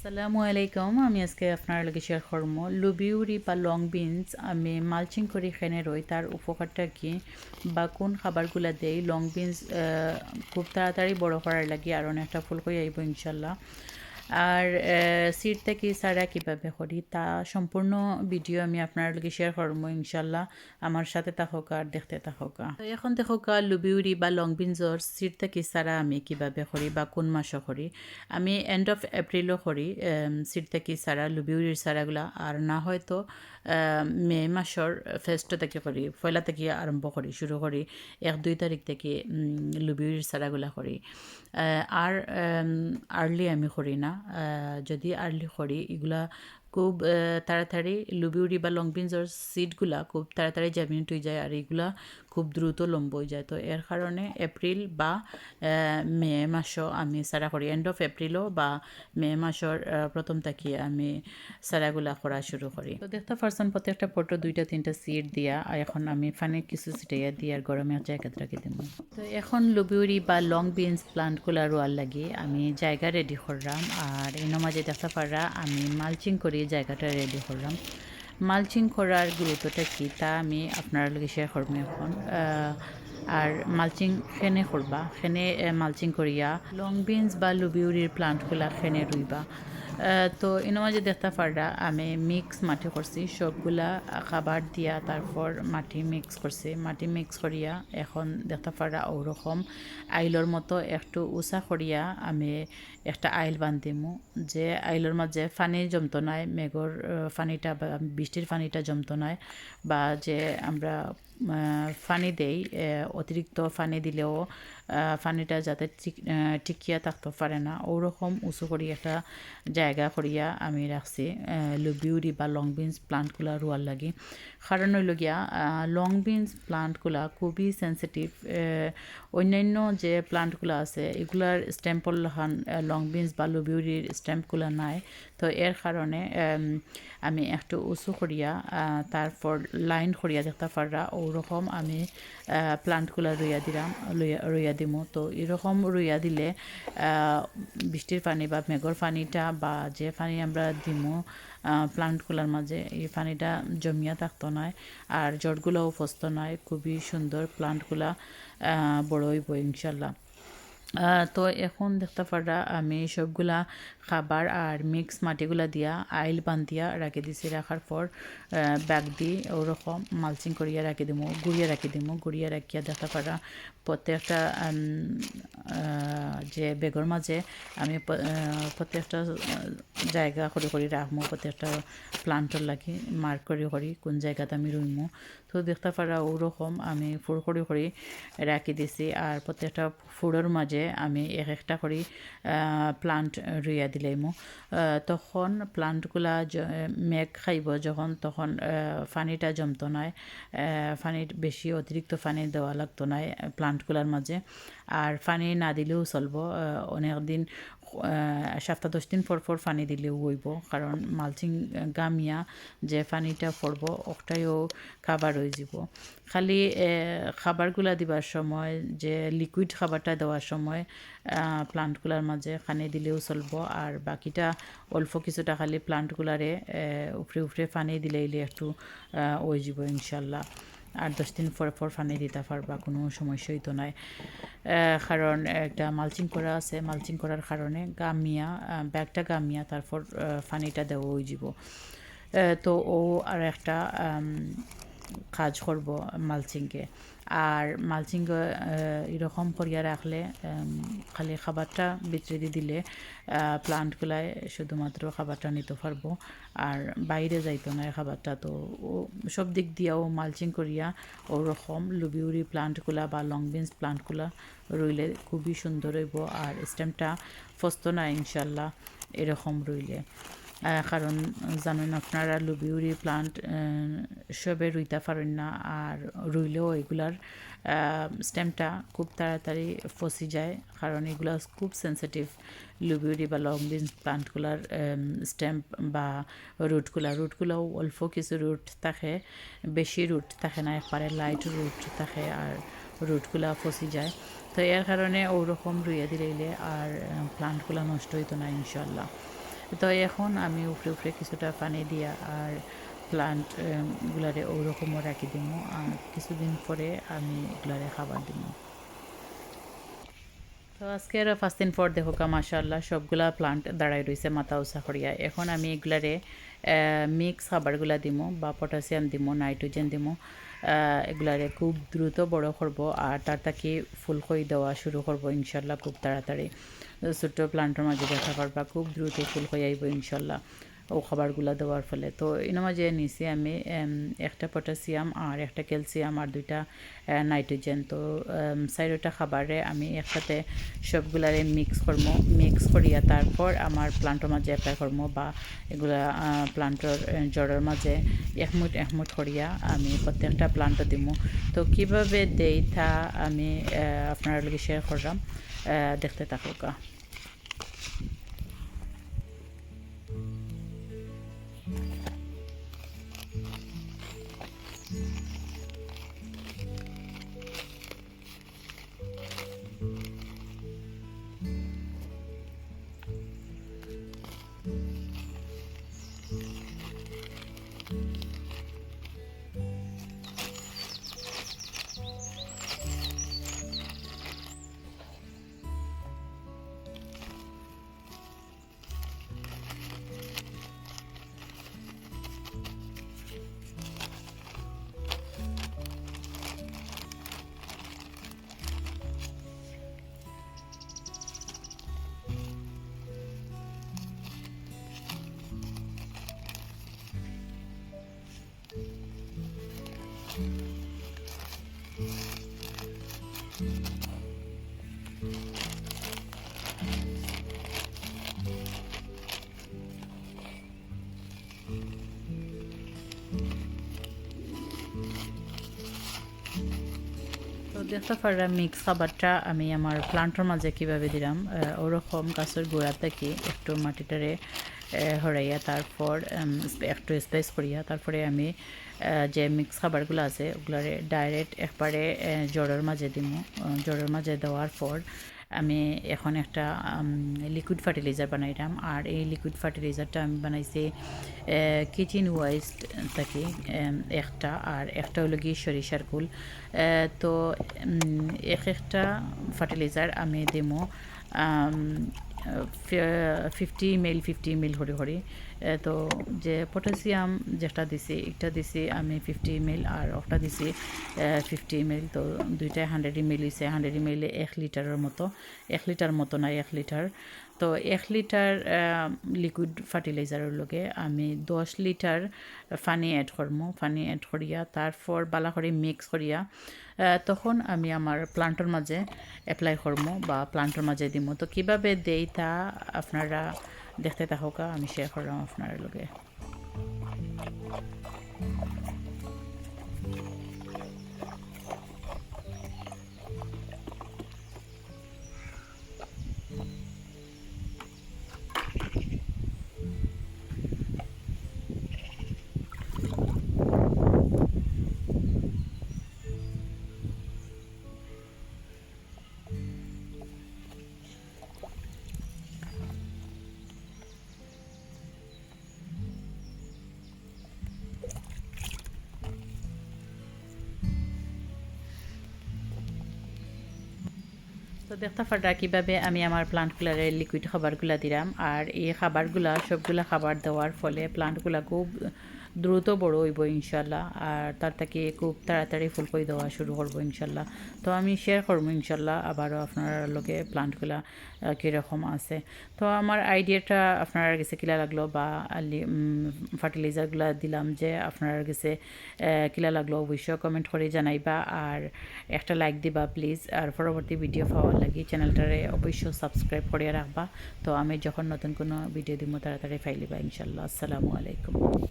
আসসালামু আলাইকুম। আমি আজকে আপনার লগে শেয়ার করব। লুবিউরি বা লং বিনস আমি মালচিং করে খেনে রই, তার উপকারটা কি বা কোন খাবারগুলা দেই? লং বিনস খুব তাড়াতাড়ি বড় করার লাগে, আর অনেকটা ফুল করে আইব ইনশাল্লাহ। আর সিট থেকে সারা কীভাবে করি, তা সম্পূর্ণ ভিডিও আমি আপনার লগে শেয়ার করব, ইনশাল্লাহ। আমার সাথে থাকুক আর দেখতে থাকুক তো এখন দেখুক লুবিউরি বা লং বিনজর সিট থেকে সারা আমি কীভাবে করি বা কোন মাসও করি? আমি এন্ড অফ এপ্রিলও করি সিট থেকে সারা লুবিউরির সারাগুলা। আর না হয়তো মে মাসৰ ফেস্ট থেকে করি পয়লা থেকে আরম্ভ করি শুরু করি এক, দুই তাৰিখ থেকে লুবিৰ চাৰাগুলা কৰি। আর আর্লি আমি করি না যদি আর্লি করি এগুলা খুব তাড়াতাড়ি লুবিউরি বা লং বিনসর সিডগুলা খুব তাড়াতাড়ি জামিন টুই যায় আর এগুলা খুব দ্রুত লম্ব হয়ে যায়। তো এর কারণে এপ্রিল বা মে মাসও আমি সারা করি এন্ড অফ এপ্রিলও বা মে মাসের প্রথম থাকি আমি সারাগুলা করা শুরু করি তো দেখতে পারছেন প্রত্যেকটা ফটো দুইটা, তিনটা সিট দিয়া, এখন আমি ফানে কিছু সিটাইয়া দিয়ে আর গরমে জায়গাত রাখি দিব তো এখন লুবিউরি বা লং বিনস প্লান্টগুলা রোয়ার লাগে আমি জায়গা রেডি করলাম আর এর মাঝে দেখতে পারা আমি মালচিং করি জায়গাটা রেডি করলাম মালচিং করার গুরুত্বটা কী? তা আমি আপনার লগে শেয়ার করব এখন। আর মালচিং ফেনে করবা। ফেনে মালচিং করিয়া লং বিনস বা লুবিউরির প্লান্টগুলা ফেনে রুইবা। তো এনে মাঝে দেখতে পাররা, আমি মিক্স মাটি করছি, সবগুলা খাবার দিয়া তারপর মাটি মিক্স করছি। মাটি মিক্স করিয়া এখন দেখতে পাররা ওরকম আইলর মতো একটু উষা করিয়া আমি একটা আইল বান্ধিমু, যে আইলর মাঝে ফানি জমতো নাই, মেঘর ফানিটা বা বৃষ্টির ফানিটা জমতো নাই, বা যে আমরা ফানি দেই অতিরিক্ত ফানি দিলেও ফানিটা যাতে টিকিয়া থাকতে পারে না। ওরকম উঁচু করি একটা জায়গা করিয়া আমি রাখছি লুবিউরি বা লং বিনস প্লান্টগুলা রোয়ার লাগি। কারণ লং বিনস প্লান্টগুলা খুবই সেন্সিটিভ অন্যান্য যে প্লান্টগুলো আছে এগুলার স্ট্যাম্পল লং বিনস বা লুবিউরির স্ট্যাম্পগুলো নাই। তো এর কারণে আমি একটু উঁচু করিয়া তারপর লাইন করিয়া দেখতে পাররা, ওরকম আমি প্লান্টগুলা রুইয়া দিলাম রুইয়া দিমু। তো এরকম রুইয়া দিলে বৃষ্টির পানি বা মেঘর পানিটা বা যে পানি আমরা দিমু প্লান্টগুলোর মাঝে, এই পানিটা জমিয়া থাকতো নয় আর জটগুলোও ফসতো নয় খুবই সুন্দর প্লান্টগুলা বড় হইব ইনশাল্লাহ। তো এখন দেখতে পারা আমি সবগুলা খাবার আর মিক্স মাটিগুলা দিয়া আইল বান্ধিয়া রাখি দিছি। রাখার পর ব্যাগ দি ওরকম মালচিং করিয়া রাখি দিমু, গুড়িয়া রাখি দিমু। গুড়িয়া রাখিয়া দেখতে পারা প্রত্যেকটা যে বেগর মাঝে আমি প্রত্যেকটা জায়গা করে করে রাখব প্রত্যেকটা প্লান্টর লাগি মার্ক করে করি কোন জায়গাতে আমি রইমু। তো দেখতে পারা ওরকম আমি ফুর করে করে রাখি দিছি, আর প্রত্যেকটা ফুড়ের মাঝে আমি এক একটা করে প্লান্ট রুইয়া দিলাইমু। তখন প্লান্টগুলা মেঘ খাইব যখন, তখন পানিটা জমতো নয় পানির বেশি অতিরিক্ত পানি দেওয়া লাগতো নয় প্লান্টগুলার মাঝে। আর পানি না দিলেও চলবো অনেক দিন সপ্তাহ দশ দিন পর পর পানি দিলেও হইব। কারণ মালচিং গামিয়া যে পানিটা পড়ব ওটাইও খাবার হয়ে যাব। খালি খাবারগুলা দিবার সময়, যে লিকুইড খাবারটা দেওয়ার সময় প্লান্টগুলার মাঝে খানি দিলেও চলব। আর বাকিটা অল্প কিছুটা খালি প্লান্টগুলারে উপরে উপরে পানি দিলে একটু হয়ে যাব ইনশাল্লাহ। আট, দশ দিন পর পর পানি দিতে পারবা, কোনো সমস্যাই তো নাই। কারণ একটা মালচিং করা আছে মালচিং করার কারণে গামিয়া ব্যাগটা গামিয়া তারপর পানিটা দেওয়া হয়ে যাব। তো ও আর একটা কাজ করব মালচিংকে আর মালচিং এরকম করিয়া রাখলে খালি খাবারটা দিয়ে দিলে প্লান্টগুলায় শুধুমাত্র খাবারটা নিতে পারব। আর বাইরে যাইতো না খাবারটা, তো ও সব দিক দিয়েও মালচিং করিয়া ওরকম লুবিউরি প্লান্টগুলা বা লং বিনস প্লান্টগুলা রইলে খুবই সুন্দর হইব। আর স্টেমটা ফস্ত না, ইনশাল্লাহ, এরকম রইলে। কারণ জানেন আপনারা লুবিউরি প্লান্ট সবে রুইতে পারেন না, আর রুইলেও এগুলার স্টেমটা খুব তাড়াতাড়ি ফসি যায়, কারণ এগুলো খুব সেন্সিটিভ লুবিউরি বা লং বিনস প্লান্টগুলার স্টেম্প বা রুটগুলা রুটগুলোও অল্প কিছু রুট থাকে, বেশি রুট থাকে না, একবারে লাইট রুট থাকে, আর রুটগুলা ফসি যায়। তো এর কারণে ওরকম রুইয়া দিলে আর প্লান্টগুলো নষ্ট হইতো না ইনশাল্লাহ তো এখন আমি উপরে উপরে কিছুটা পানি দিয়া আর প্লান্ট গুলারে ওরকমও রাখি দিব আর কিছুদিন পরে আমি এগুলারে খাবার দিব তো আজকে আর পাঁচ দিন পর দেখো কা মাশাল্লাহ সবগুলা প্লান্ট দাঁড়াই রয়েছে মাথা উষা করিয়া। এখন আমি এগুলারে মিক্স খাবারগুলা দিমো বা পটাশিয়াম দিমো নাইট্রোজেন দিমো। এগুলারে খুব দ্রুত বড় করব আর তার তাকে ফুল দেওয়া শুরু করব ইনশাল্লাহ খুব তাড়াতাড়ি। ছোট্ট প্লান্টের মাঝে দেখা পারবা খুব দ্রুত ফুল হয়ে আইব ইনশাল্লাহ। ও খাবারগুলো দেওয়ার ফলে। তো এর মাঝে নিছি আমি একটা পটাশিয়াম আর একটা ক্যালসিয়াম আর দুইটা নাইট্রোজেন। তো চারোটা খাবারে আমি একসাথে সবগুলারে মিক্স করব মিক্স করিয়া তারপর আমার প্লান্টের মাঝে অ্যাপ্লাই করব বা এগুলা প্লান্টের জড়ের মাঝে একমুট একমুট করিয়া আমি প্রত্যেকটা প্লান্টও দিব তো কীভাবে দেই তা আমি আপনার শেয়ার করলাম। দেখতে থাকুকা দেখতে মিক্স খাবারটা আমি আমার প্লান্টের মাঝে কীভাবে দিলাম ওরকম গাছের গোড়া থেকে একটু মাটিটারে হরাইয়া তারপর একটু স্পেস করিয়া তারপরে আমি যে মিক্স খাবারগুলো আছে ওগুলারে ডাইরেক্ট একবারে জ্বরের মাঝে দিব জ্বরের মাঝে দেওয়ার পর আমি এখন একটা লিকুইড ফার্টিলাইজার বানাইলাম আর এই লিকুইড ফার্টিলাইজারটা আমি বানাইছি কিচেন ওয়েস্ট থেকে একটা। আর একটা হলো গিয়ে সরিষার কুল তো এক একটা ফার্টিলাইজার আমি দেবো ফিফটি মিল ফিফটি মিল হরি হরি। তো যে পটাশিয়াম যেটা দিছি একটা দিছি আমি ফিফটি মিল আর ওটা দিছি ফিফটি মিল তো দুইটাই হান্ড্রেড মিল হয়েছে হান্ড্রেড মিলে এক লিটারের মতো, এক লিটার মতো নাই এক লিটার। তো এক লিটার লিকুইড ফার্টিলাইজারের লগে আমি দশ লিটার পানি এড করমু পানি এড করিয়া তারপর বালা করে মিক্স করিয়া তখন আমি আমার প্লান্টর মাঝে এপ্লাই করমু বা প্লান্টর মাঝে দিমু। তো কীভাবে দেই তা আপনারা দেখতে থাকা আমি শেয়ার করলাম আপনার লগে। তো দেখতে পারা কীভাবে আমি আমার প্লান্টগুলারে লিকুইড খাবারগুলা দিলাম আর এই খাবারগুলা, সবগুলা খাবার দেওয়ার ফলে প্লান্টগুলা খুব দ্রুত বড় হইব ইনশাল্লাহ, আর তার থেকে খুব তাড়াতাড়ি ফুল করে দেওয়া শুরু করব ইনশাল্লাহ। তো আমি শেয়ার করব ইনশাল্লাহ আবারও আপনার লগে প্লান্টগুলা কীরকম আছে। তো আমার আইডিয়াটা আপনার কাছে কিলা লাগল বা ফার্টিলাইজারগুলো দিলাম যে আপনার কাছে কিলা লাগল অবশ্যই কমেন্ট করে জানাইবা, আর একটা লাইক দিবা প্লিজ আর পরবর্তী ভিডিও পাওয়ার লাগি চ্যানেলটারে অবশ্যই সাবস্ক্রাইব করে রাখবা। তো আমি যখন নতুন কোনো ভিডিও দিব তাড়াতাড়ি ফাইলিবা ইনশাল্লাহ। আসসালামু আলাইকুম।